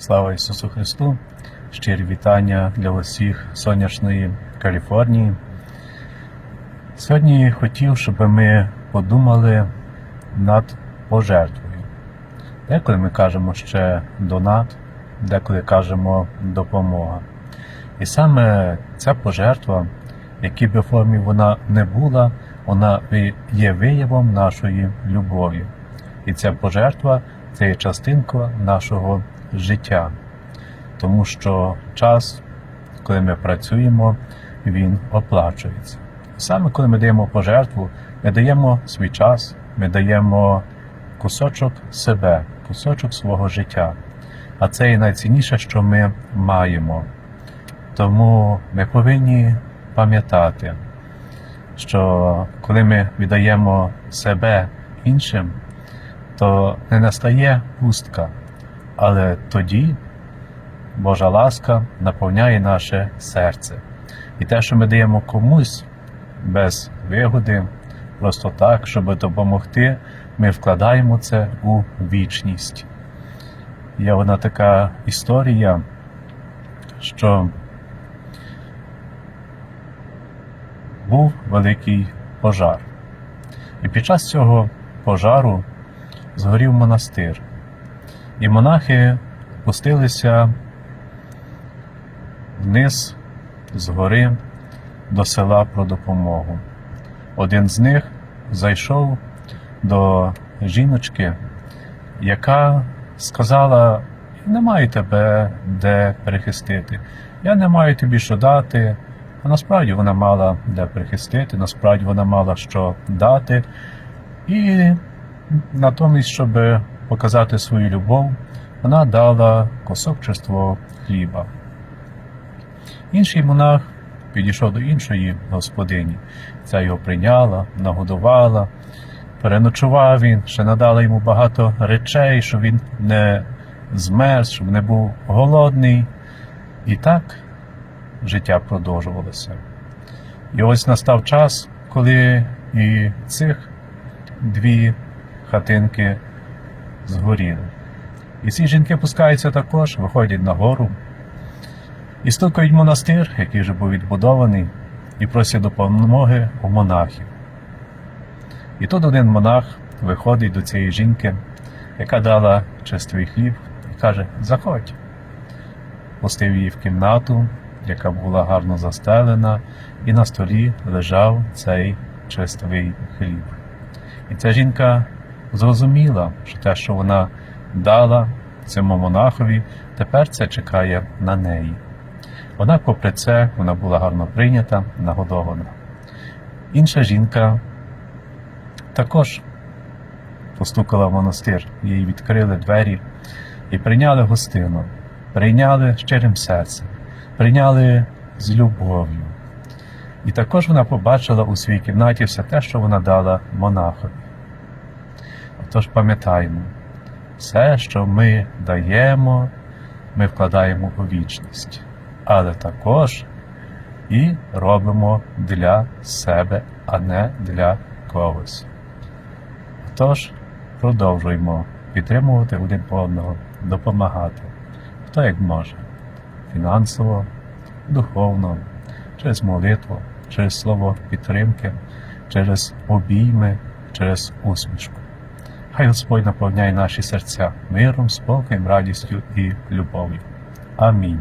Слава Ісусу Христу! Щирі вітання для усіх сонячної Каліфорнії. Сьогодні хотів, щоб ми подумали над пожертвою. Деколи ми кажемо ще донат, деколи кажемо допомога. І саме ця пожертва, в якій би формі вона не була, вона є виявом нашої любові. І ця пожертва це є частинка нашого життя. Тому що час, коли ми працюємо, він оплачується. Саме коли ми даємо пожертву, ми даємо свій час, ми даємо кусочок себе, кусочок свого життя. А це і найцінніше, що ми маємо. Тому ми повинні пам'ятати, що коли ми віддаємо себе іншим, то не настає пустка, але тоді Божа ласка наповняє наше серце. І те, що ми даємо комусь без вигоди, просто так, щоб допомогти, ми вкладаємо це у вічність. Є одна така історія, що був великий пожар. І під час цього пожару згорів монастир. І монахи спустилися вниз з гори до села про допомогу. Один з них зайшов до жіночки, яка сказала: не маю тебе де перехистити, я не маю тобі що дати. А насправді вона мала де прихистити, насправді вона мала що дати. І натомість, щоб показати свою любов, вона дала кусок чистого хліба. Інший монах підійшов до іншої господині. Ця його прийняла, нагодувала, переночував він, ще надала йому багато речей, щоб він не змерз, щоб не був голодний. І так життя продовжувалося. І ось настав час, коли і цих дві хатинки згоріли. І ці жінки пускаються також, виходять на гору і стукають монастир, який вже був відбудований, і просять допомоги у монахів. І тут один монах виходить до цієї жінки, яка дала чистий хліб, і каже: Заходь. Пустив її в кімнату, яка була гарно застелена, і на столі лежав цей чистовий хліб. І ця жінка зрозуміла, що те, що вона дала цьому монахові, тепер це чекає на неї. Однак, попри це, вона була гарно прийнята, нагодована. Інша жінка також постукала в монастир, їй відкрили двері і прийняли гостину, прийняли щирим серцем, прийняли з любов'ю. І також вона побачила у своїй кімнаті все те, що вона дала монахові. Отож пам'ятаємо, все, що ми даємо, ми вкладаємо у вічність, але також і робимо для себе, а не для когось. Тож продовжуємо підтримувати один одного, допомагати, хто як може, фінансово, духовно, через молитву, через слово підтримки, через обійми, через усмішку. Хай Господь наповняє наші серця миром, спокоєм, радістю і любов'ю. Амінь.